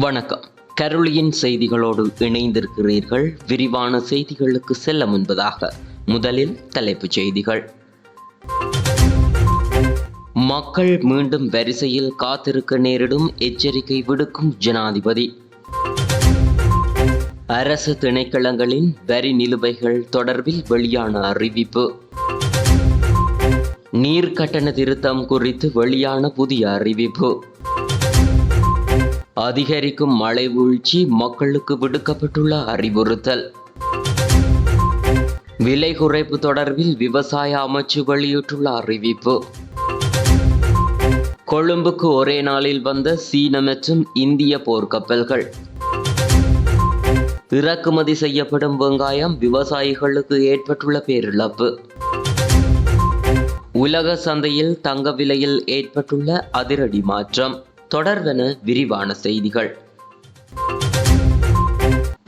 வணக்கம். கருளியின் செய்திகளோடு இணைந்திருக்கிறீர்கள். விரிவான செய்திகளுக்கு செல்ல முன்பதாக முதலில் தலைப்புச் செய்திகள். மக்கள் மீண்டும் வரிசையில் காத்திருக்க நேரிடும் எச்சரிக்கை விடுக்கும் ஜனாதிபதி. அரசு திணைக்களங்களின் வரி நிலுவைகள் தொடர்பில் வெளியான அறிவிப்பு. நீர் கட்டண திருத்தம் குறித்து வெளியான புதிய அறிவிப்பு. அதிகரிக்கும் மழை வீழ்ச்சி மக்களுக்கு விடுக்கப்பட்டுள்ள அறிவுறுத்தல். விலை குறைப்பு தொடர்பில் விவசாய அமைச்சு வெளியிட்டுள்ள அறிவிப்பு. கொழும்புக்கு ஒரே நாளில் வந்த சீன மற்றும் இந்திய போர்க்கப்பல்கள். இறக்குமதி செய்யப்படும் வெங்காயம் விவசாயிகளுக்கு ஏற்பட்டுள்ள பேரிழப்பு. உலக சந்தையில் தங்க விலையில் ஏற்பட்டுள்ள அதிரடி மாற்றம். தொடர்வென விரிவான செய்திகள்.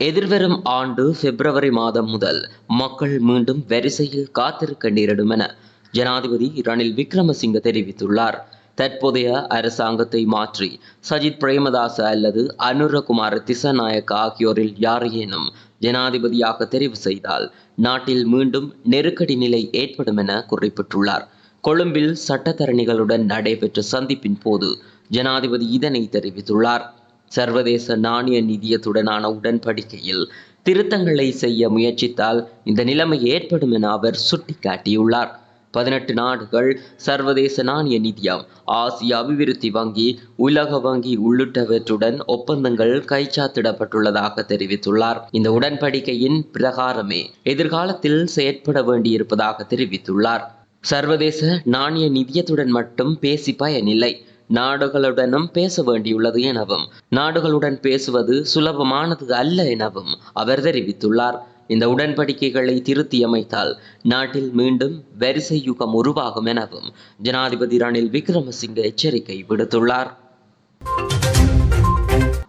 எதிர்வரும் ஆண்டு பிப்ரவரி மாதம் முதல் மக்கள் மீண்டும் வரிசையில் காத்திருக்க நேரிடும் என ஜனாதிபதி ரணில் விக்ரமசிங்க தெரிவித்துள்ளார். தற்போதைய அரசாங்கத்தை மாற்றி சஜித் பிரேமதாச அல்லது அனுரகுமார திசநாயக்க ஆகியோரில் யாரையேனும் ஜனாதிபதியாக தெரிவு செய்தால் நாட்டில் மீண்டும் நெருக்கடி நிலை ஏற்படும் என குறிப்பிட்டுள்ளார். கொழும்பில் சட்டத்தரணிகளுடன் நடைபெற்ற சந்திப்பின் போது ஜனாதிபதி இதனை தெரிவித்துள்ளார். சர்வதேச நாணய நிதியத்துடனான உடன்படிக்கையில் திருத்தங்களை செய்ய முயற்சித்தால் இந்த நிலைமை ஏற்படும் என அவர் சுட்டிக்காட்டியுள்ளார். பதினெட்டு நாடுகள் சர்வதேச நாணய நிதியம் ஆசிய அபிவிருத்தி வங்கி உலக வங்கி உள்ளிட்டவற்றுடன் ஒப்பந்தங்கள் கைச்சாத்திடப்பட்டுள்ளதாக தெரிவித்துள்ளார். இந்த உடன்படிக்கையின் பிரகாரமே எதிர்காலத்தில் செயற்பட வேண்டியிருப்பதாக தெரிவித்துள்ளார். சர்வதேச நாணய நிதியத்துடன் மட்டும் பேசி பயனில்லை. நாடுகளுடனும் பேச வேண்டியுள்ளது எனவும் நாடுகளுடன் பேசுவது சுலபமானது அல்ல எனவும் அவர் தெரிவித்துள்ளார். இந்த உடன்படிக்கைகளை திருத்தியமைத்தால் நாட்டில் மீண்டும் வரிசை யுகம் உருவாகும் எனவும் ஜனாதிபதி ரணில் விக்ரமசிங்க எச்சரிக்கை விடுத்துள்ளார்.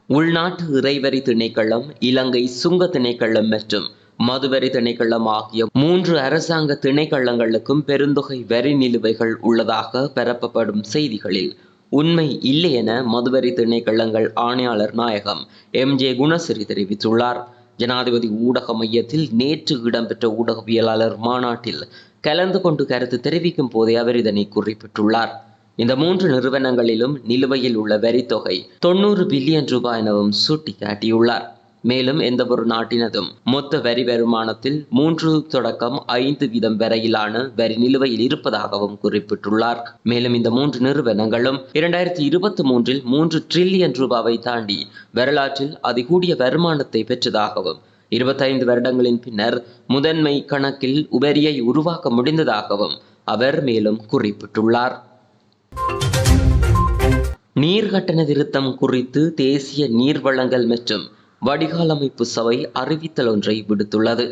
உள்நாட்டு இறைவரி திணைக்களம் இலங்கை சுங்க திணைக்களம் மற்றும் மதுவரி திணைக்களம் ஆகிய மூன்று அரசாங்க திணைக்களங்களுக்கும் பெருந்தொகை வரி நிலுவைகள் உள்ளதாக பரப்பப்படும் செய்திகளில் உண்மை இல்லை என மதுவரி திணைக்களங்கள் ஆணையாளர் நாயகம் எம் ஜே குணசிறி தெரிவித்துள்ளார். ஜனாதிபதி ஊடக மையத்தில் நேற்று இடம்பெற்ற ஊடகவியலாளர் மாநாட்டில் கலந்து கொண்டு கருத்து தெரிவிக்கும் போதே அவர் இதனை குறிப்பிட்டுள்ளார். இந்த மூன்று நிறுவனங்களிலும் நிலுவையில் உள்ள வரித்தொகை தொண்ணூறு பில்லியன் ரூபாய் எனவும் சுட்டிக்காட்டியுள்ளார். மேலும் எந்த ஒரு நாட்டினதும் மொத்த வரி வருமானத்தில் மூன்று தொடக்கம் ஐந்து வீதம் வரையிலான வரி நிலுவையில் இருப்பதாகவும் குறிப்பிட்டுள்ளார். மேலும் இந்த மூன்று நிறுவனங்களும் இரண்டாயிரத்தி இருபத்தி மூன்றில் மூன்று டிரில்லியன் ரூபாவை தாண்டி வரலாற்றில் அதிகூடிய வருமானத்தை பெற்றதாகவும் இருபத்தைந்து வருடங்களின் பின்னர் முதன்மை கணக்கில் உபரியை உருவாக்க முடிந்ததாகவும் அவர் மேலும் குறிப்பிட்டுள்ளார். நீர் கட்டண திருத்தம் குறித்து தேசிய நீர் வழங்கல் மற்றும் வடிகால் அமைப்பு சபை அறிவித்தல் ஒன்றை விடுத்துள்ளது.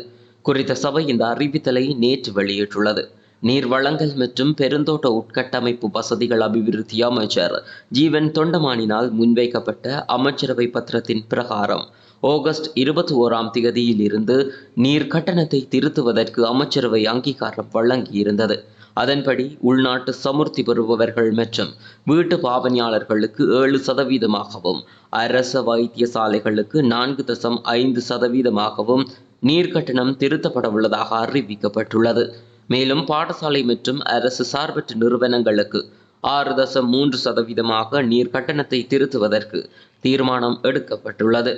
குறித்த சபை இந்த அறிவித்தலை நேற்று வெளியிட்டுள்ளது. நீர் வழங்கல் மற்றும் பெருந்தோட்ட உட்கட்டமைப்பு வசதிகள் அபிவிருத்தி அமைச்சர் ஜீவன் தொண்டமானினால் முன்வைக்கப்பட்ட அமைச்சரவை பத்திரத்தின் பிரகாரம் ஆகஸ்ட் இருபத்தி ஓராம் திகதியில் இருந்து நீர் கட்டணத்தை திருத்துவதற்கு அமைச்சரவை அங்கீகாரம் வழங்கியிருந்தது. அதன்படி உள்நாட்டு சமுர்த்தி பெறுபவர்கள் மற்றும் வீட்டு பாவனையாளர்களுக்கு ஏழு சதவீதமாகவும் அரச வைத்தியசாலைகளுக்கு நான்கு தசம் ஐந்து சதவீதமாகவும் நீர் கட்டணம் திருத்தப்பட உள்ளதாக அறிவிக்கப்பட்டுள்ளது. மேலும் பாடசாலை மற்றும் அரசு சார்பற்ற நிறுவனங்களுக்கு ஆறு தசம் மூன்று சதவீதமாக நீர் கட்டணத்தை திருத்துவதற்கு தீர்மானம் எடுக்கப்பட்டுள்ளது.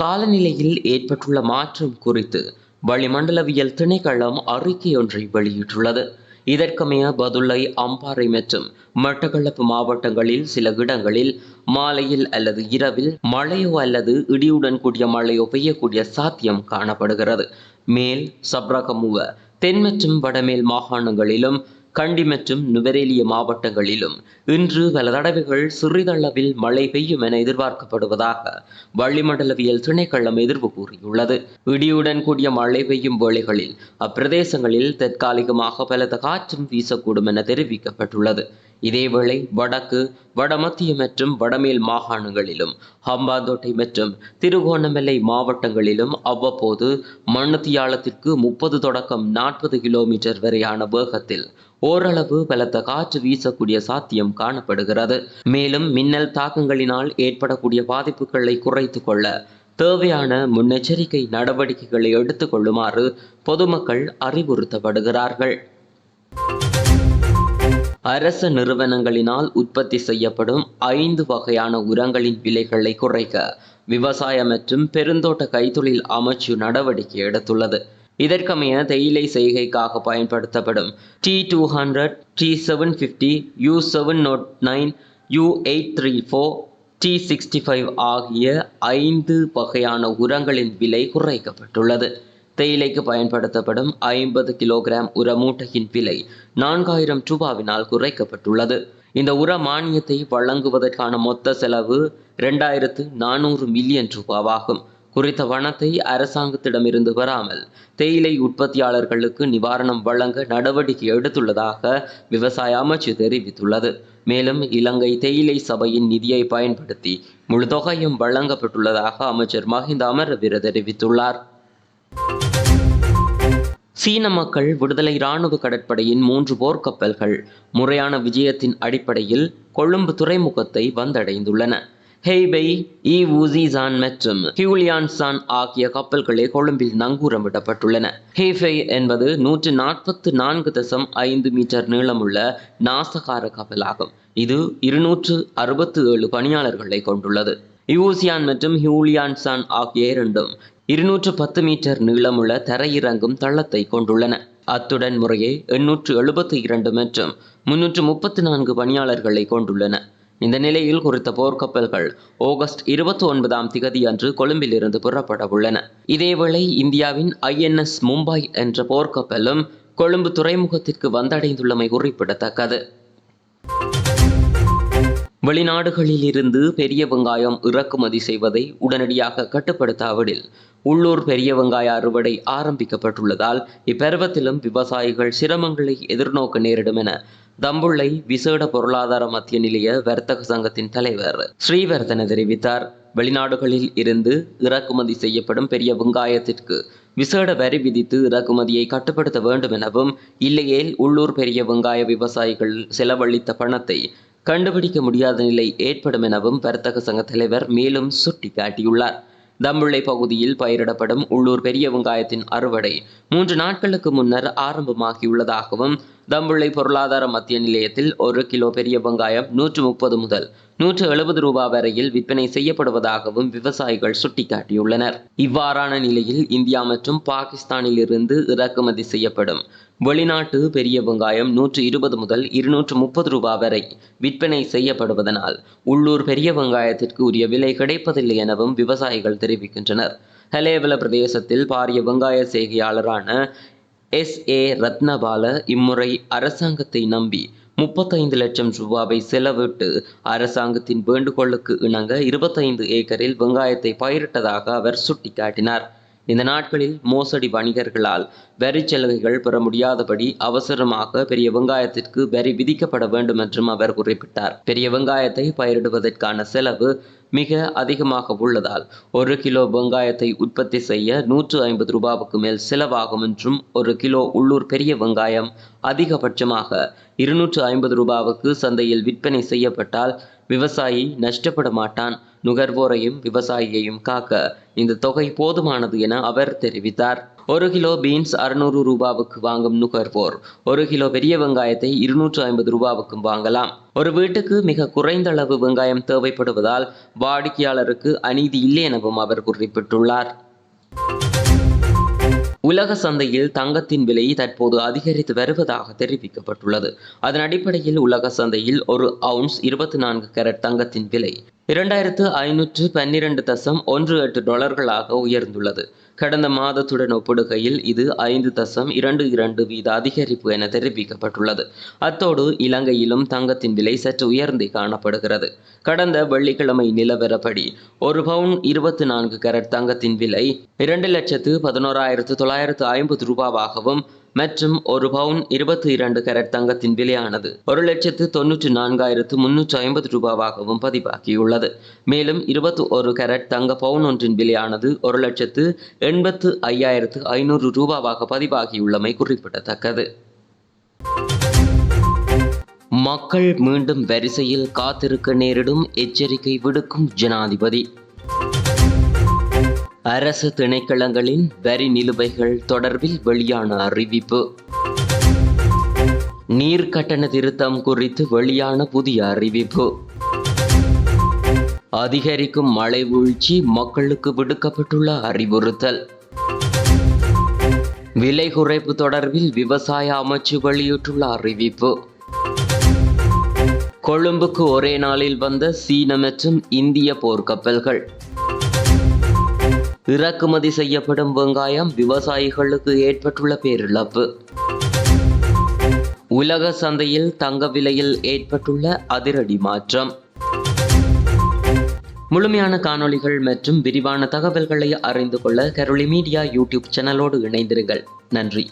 காலநிலையில் ஏற்பட்டுள்ள மாற்றம் குறித்து வளிமண்டலவியல் திணைக்களம் அறிக்கை ஒன்றை வெளியிட்டுள்ளது. இதற்கமைய பதுளை அம்பாறை மற்றும் மட்டக்களப்பு மாவட்டங்களில் சில இடங்களில் மாலையில் அல்லது இரவில் மழையோ அல்லது இடியுடன் கூடிய மழையோ பெய்யக்கூடிய சாத்தியம் காணப்படுகிறது. மேல் சப்ரகமுவ தென் மற்றும் வடமேல் மாகாணங்களிலும் கண்டி மற்றும் நுவரேலிய மாவட்டங்களிலும் இன்று பல தடவைகள் சிறிதளவில் மழை பெய்யும் என எதிர்பார்க்கப்படுவதாக வளிமண்டலவியல் திணைக்களம் எதிர்வு கூறியுள்ளது. இடியுடன் கூடிய மழை பெய்யும் வேளைகளில் அப்பிரதேசங்களில் தற்காலிகமாக பலத்த காற்றும் வீசக்கூடும் என தெரிவிக்கப்பட்டுள்ளது. இதேவேளை வடக்கு வடமத்திய மற்றும் வடமேல் மாகாணங்களிலும் ஹம்பாந்தோட்டை மற்றும் திருகோணமலை மாவட்டங்களிலும் அவ்வப்போது மண்ணத்தியாலத்திற்கு முப்பது தொடக்கம் நாற்பது கிலோமீட்டர் வரையான வேகத்தில் ஓரளவு பலத்த காற்று வீசக்கூடிய சாத்தியம் காணப்படுகிறது. மேலும் மின்னல் தாக்கங்களினால் ஏற்படக்கூடிய பாதிப்புகளை குறைத்து கொள்ள தேவையான முன்னெச்சரிக்கை நடவடிக்கைகளை எடுத்துக்கொள்ளுமாறு பொதுமக்கள் அறிவுறுத்தப்படுகிறார்கள். அரச நிறுவனங்களினால் உற்பத்தி செய்யப்படும் ஐந்து வகையான உரங்களின் விலைகளை குறைக்க விவசாய மற்றும் பெருந்தோட்ட கைத்தொழில் அமைச்சு நடவடிக்கை எடுத்துள்ளது. இதற்கமைய தேயிலை செய்கைக்காக பயன்படுத்தப்படும் T two hundred T seven fifty U seven nought nine U eight three four T sixty five ஆகிய ஐந்து வகையான உரங்களின் விலை குறைக்கப்பட்டுள்ளது. தேயிலைக்கு பயன்படுத்தப்படும் ஐம்பது கிலோகிராம் உர மூட்டையின் விலை நான்காயிரம் ரூபாவினால் குறைக்கப்பட்டுள்ளது. இந்த உர மானியத்தை வழங்குவதற்கான மொத்த செலவு இரண்டாயிரத்து நானூறு மில்லியன் ரூபாவாகும். குறித்த வனத்தை அரசாங்கத்திடமிருந்து பெறாமல் தேயிலை உற்பத்தியாளர்களுக்கு நிவாரணம் வழங்க நடவடிக்கை எடுத்துள்ளதாக விவசாய அமைச்சு தெரிவித்துள்ளது. மேலும் இலங்கை தேயிலை சபையின் நிதியை பயன்படுத்தி முழு தொகையும் வழங்கப்பட்டுள்ளதாக அமைச்சர் மஹிந்த அமரவீர தெரிவித்துள்ளார். சீன மக்கள் விடுதலை இராணுவ கடற்படையின் மூன்று போர்க்கப்பல்கள் முறையான விஜயத்தின் அடிப்படையில் கொழும்பு துறைமுகத்தை வந்தடைந்துள்ளன. ஹெய்பெய் இ ஊசிசான் மற்றும் ஹியூலியான்சான் ஆகிய கப்பல்களே கொழும்பில் நங்கூரமிடப்பட்டுள்ளன. ஹெய்பெய் என்பது நூற்று நாற்பத்து நான்கு தசம் ஐந்து மீட்டர் நீளமுள்ள நாசகார கப்பலாகும். இது இருநூற்று அறுபத்து ஏழு பணியாளர்களை கொண்டுள்ளது. யூசியான் மற்றும் ஹியூலியான்சான் ஆகிய இரண்டும் இருநூற்று பத்து மீட்டர் நீளமுள்ள தரையிறங்கும் தளத்தை கொண்டுள்ளன. அத்துடன் முறையே எண்ணூற்று எழுபத்தி இரண்டு மற்றும் முன்னூற்று முப்பத்தி நான்கு பணியாளர்களை கொண்டுள்ளன. இந்த நிலையில் குறித்த போர்க்கப்பல்கள் ஆகஸ்ட் இருபத்தி ஒன்பதாம் திகதி அன்று கொழும்பிலிருந்து புறப்பட உள்ளன இதேவேளை இந்தியாவின் ஐஎன்எஸ் மும்பை என்ற போர்க்கப்பலும் கொழும்பு துறைமுகத்திற்கு வந்தடைந்துள்ளமை குறிப்பிடத்தக்கது. வெளிநாடுகளில் இருந்து பெரிய வெங்காயம் இறக்குமதி செய்வதை உடனடியாக கட்டுப்படுத்தாவிடில் உள்ளூர் பெரிய வெங்காய அறுவடை ஆரம்பிக்கப்பட்டுள்ளதால் இப்பருவத்திலும் விவசாயிகள் சிரமங்களை எதிர்நோக்க நேரிடும் என தம்புள்ளை விசேட பொருளாதார மத்திய நிலைய வர்த்தக சங்கத்தின் தலைவர் ஸ்ரீவர்தன தெரிவித்தார். வெளிநாடுகளில் இருந்து இறக்குமதி செய்யப்படும் பெரிய வெங்காயத்திற்கு விசேட வரி விதித்து இறக்குமதியை கட்டுப்படுத்த வேண்டும் எனவும் இல்லையேல் உள்ளூர் பெரிய வெங்காய விவசாயிகள் செலவழித்த பணத்தை கண்டுபிடிக்க முடியாத நிலை ஏற்படும் எனவும் வர்த்தக சங்க தலைவர் மேலும் சுட்டிக்காட்டியுள்ளார். தம்புள்ளை பகுதியில் பயிரிடப்படும் உள்ளூர் பெரிய வெங்காயத்தின் அறுவடை மூன்று நாட்களுக்கு முன்னர் ஆரம்பமாகியுள்ளதாகவும் தம்புள்ளை பொருளாதார மத்திய நிலையத்தில் ஒரு கிலோ பெரிய வெங்காயம் நூற்று முப்பது முதல் நூற்று எழுபது ரூபாய் வரையில் விற்பனை செய்யப்படுவதாகவும் விவசாயிகள் சுட்டிக்காட்டியுள்ளனர். இவ்வாறான நிலையில் இந்தியா மற்றும் பாகிஸ்தானில் இருந்து இறக்குமதி செய்யப்படும் வெளிநாட்டு பெரிய வெங்காயம் நூற்று இருபது முதல் இருநூற்று முப்பது ரூபாய் வரை விற்பனை செய்யப்படுவதனால் உள்ளூர் பெரிய வெங்காயத்திற்கு உரிய விலை கிடைப்பதில்லை எனவும் விவசாயிகள் தெரிவிக்கின்றனர். ஹலேவல பிரதேசத்தில் பாரிய வெங்காய செய்கையாளரான எஸ் ஏ ரத்னபால இம்முறை அரசாங்கத்தை நம்பி முப்பத்தைந்து லட்சம் ரூபாவை செலவிட்டு அரசாங்கத்தின் வேண்டுகோளுக்கு இணங்க இருபத்தைந்து ஏக்கரில் வெங்காயத்தை பயிரிட்டதாக அவர் சுட்டிக்காட்டினார். இந்த நாட்களில் மோசடி வணிகர்களால் வரி சலுகைகள் பெற முடியாதபடி அவசரமாக பெரிய வெங்காயத்திற்கு வரி விதிக்கப்பட வேண்டும் என்றும் அவர் குறிப்பிட்டார். பெரிய வெங்காயத்தை பயிரிடுவதற்கான செலவு மிக அதிகமாக உள்ளதால் ஒரு கிலோ வெங்காயத்தை உற்பத்தி செய்ய நூற்று ஐம்பது ரூபாவுக்கு மேல் செலவாகும் என்றும் ஒரு கிலோ உள்ளூர் பெரிய வெங்காயம் அதிகபட்சமாக இருநூற்று ஐம்பது ரூபாவுக்கு சந்தையில் விற்பனை செய்யப்பட்டால் விவசாயி நஷ்டப்பட மாட்டான் நுகர்வோரையும் விவசாயியையும் காக்க இந்த தொகை போதுமானது என அவர் தெரிவித்தார். ஒரு கிலோ பீன்ஸ் அறுநூறு ரூபாவுக்கு வாங்கும் நுகர்வோர் ஒரு கிலோ பெரிய வெங்காயத்தை இருநூற்று ஐம்பது ரூபாவுக்கும் வாங்கலாம். ஒரு வீட்டுக்கு மிக குறைந்த அளவு வெங்காயம் தேவைப்படுவதால் வாடிக்கையாளருக்கு அநீதி இல்லை எனவும் அவர் குறிப்பிட்டுள்ளார். உலக சந்தையில் தங்கத்தின் விலை தற்போது அதிகரித்து வருவதாக தெரிவிக்கப்பட்டுள்ளது. அதன் அடிப்படையில் உலக சந்தையில் ஒரு அவுன்ஸ் இருபத்தி நான்கு கேரட் தங்கத்தின் விலை இரண்டாயிரத்து ஐநூற்று பன்னிரண்டு தசம் ஒன்று எட்டு டாலர்களாக உயர்ந்துள்ளது. கடந்த மாதத்துடன் ஒப்பிடுகையில் இது ஐந்து தசம் இரண்டு இரண்டு வீத அதிகரிப்பு என தெரிவிக்கப்பட்டுள்ளது. அத்தோடு இலங்கையிலும் தங்கத்தின் விலை சற்று உயர்ந்தே காணப்படுகிறது. கடந்த வெள்ளிக்கிழமை நிலவரப்படி ஒரு பவுன் இருபத்தி நான்கு கரட் தங்கத்தின் விலை இரண்டு லட்சத்து பதினோராயிரத்து தொள்ளாயிரத்து ஐம்பது ரூபாவாகவும் மற்றும் ஒரு பவுன் இருபத்தி இரண்டு கரட் தங்கத்தின் விலையானது. ஒரு லட்சத்து தொன்னூற்றி நான்காயிரத்து முன்னூற்றி ஐம்பது ரூபாவாகவும் பதிவாகியுள்ளது. மேலும் இருபத்தி ஒரு கரட் தங்க பவுன் ஒன்றின் விலையானது ஒரு லட்சத்து எண்பத்து ஐயாயிரத்து ஐநூறு ரூபாவாக பதிவாகியுள்ளமை குறிப்பிடத்தக்கது. மக்கள் மீண்டும் வரிசையில் காத்திருக்க நேரிடும் எச்சரிக்கை விடுக்கும் ஜனாதிபதி. அரசு திணைக்களங்களின் வரி நிலுவைகள் தொடர்பில் வெளியான அறிவிப்பு. நீர் கட்டண திருத்தம் குறித்து வெளியான புதிய அறிவிப்பு. அதிகரிக்கும் மழை வீழ்ச்சி மக்களுக்கு விடுக்கப்பட்டுள்ள அறிவுறுத்தல். விலை குறைப்பு தொடர்பில் விவசாய அமைச்சு வெளியிட்டுள்ள அறிவிப்பு. கொழும்புக்கு ஒரே நாளில் வந்த சீன மற்றும் இந்திய போர்க்கப்பல்கள். இறக்குமதி செய்யப்படும் வெங்காயம் விவசாயிகளுக்கு ஏற்பட்டுள்ள பேரிழப்பு. உலக சந்தையில் தங்க விலையில் ஏற்பட்டுள்ள அதிரடி மாற்றம். முழுமையான காணொளிகள் மற்றும் விரிவான தகவல்களை அறிந்து கொள்ள கரோலி மீடியா யூடியூப் சேனலோடு இணைந்திருங்கள். நன்றி.